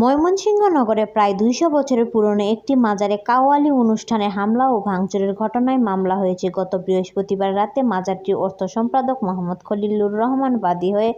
ময়মনসিংহ নগরে প্রায় দুইশো বছরের পুরনো একটি মাজারে কাওয়ালি অনুষ্ঠানে হামলা ও ভাঙচুরের ঘটনায় মামলা হয়েছে। গত বৃহস্পতিবার রাতে মাজারটির অর্থ সম্পাদক মোহাম্মদ খলিলুর রহমান বাদী হয়ে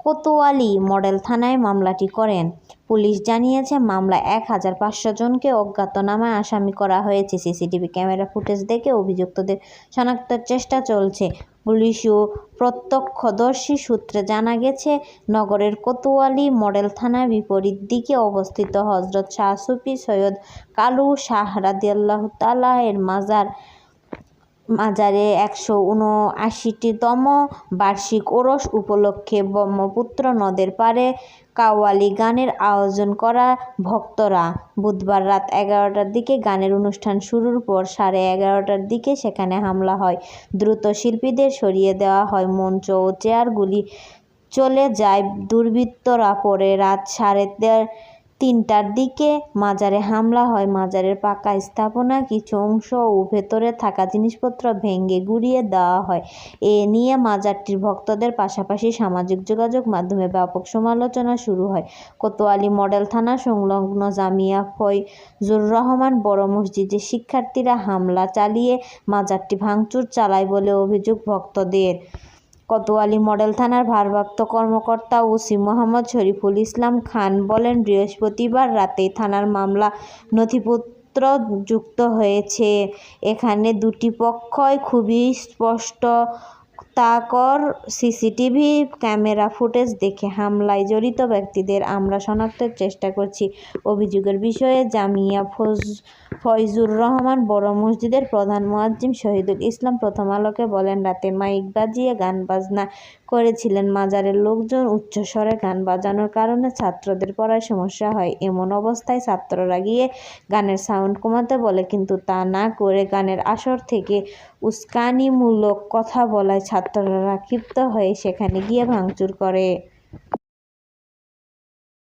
কোতোয়ালি মডেল থানায় মামলাটি করেন। পুলিশ জানিয়েছে, মামলায় এক হাজার পাঁচশো জনকে অজ্ঞাতনামায় আসামি করা হয়েছে। সিসিটিভি ক্যামেরা ফুটেজ দেখে অভিযুক্তদের শনাক্তের চেষ্টা চলছে। পুলিশ ও প্রত্যক্ষদর্শী সূত্রে জানা গেছে, নগরের কোতোয়ালি মডেল থানার বিপরীত দিকে অবস্থিত হজরত শাহ সুফি সৈয়দ কালু শাহ রাদিয়াল্লাহ তালাহের মাজার। মাজারে একশো উনআশিটিতম বার্ষিক ওরস উপলক্ষে ব্রহ্মপুত্র নদের পাড়ে কাওয়ালি গানের আয়োজন করা ভক্তরা। বুধবার রাত এগারোটার দিকে গানের অনুষ্ঠান শুরুর পর সাড়ে এগারোটার দিকে সেখানে হামলা হয়। দ্রুত শিল্পীদের সরিয়ে দেওয়া হয় মঞ্চ ও চেয়ারগুলি। চলে যায় দুর্বৃত্তরা। পরে রাত সাড়ে তিনটার দিকে মাজারে হামলা হয়। মাজারের পাকা স্থাপনা কিছু অংশ ও ভেতরে থাকা জিনিসপত্র ভেঙে গুঁড়িয়ে দেওয়া হয়। এ নিয়ে মাজারটির ভক্তদের পাশাপাশি সামাজিক যোগাযোগ মাধ্যমে ব্যাপক সমালোচনা শুরু হয়। কোতোয়ালি মডেল থানা সংলগ্ন জামিয়া ফয়জুর রহমান বড় মসজিদে শিক্ষার্থীরা হামলা চালিয়ে মাজারটি ভাঙচুর চালায় বলে অভিযোগ ভক্তদের। কোতোয়ালি মডেল থানার ভারপ্রাপ্ত কর্মকর্তা ওসি মোহাম্মদ শরীফুল ইসলাম খান বলেন, বৃহস্পতিবার রাতে থানার মামলা নথিপত্র যুক্ত হয়েছে। এখানে দুটি পক্ষই খুবই স্পষ্টতাকর সিসিটিভি ক্যামেরা ফুটেজ দেখে হামলায় জড়িত ব্যক্তিদের আমরা শনাক্তের চেষ্টা করছি। অভিযোগের বিষয়ে জামিয়া ফজ, ফয়জুর রহমান বড় মসজিদের প্রধান মোয়াজ্জিম শহীদুল ইসলাম প্রথম আলোকে বলেন, রাতে মাইক বাজিয়ে গান বাজনা করেছিলেন। মাজারের লোকজন উচ্চস্বরে গান বাজানোর কারণে ছাত্রদের পড়ায় সমস্যা হয়। এমন অবস্থায় ছাত্ররা গিয়ে গানের সাউন্ড কমাতে বলে, কিন্তু তা না করে গানের আসর থেকে উস্কানিমূলক কথা বলায় ছাত্ররা ক্ষিপ্ত হয়ে সেখানে গিয়ে ভাঙচুর করে।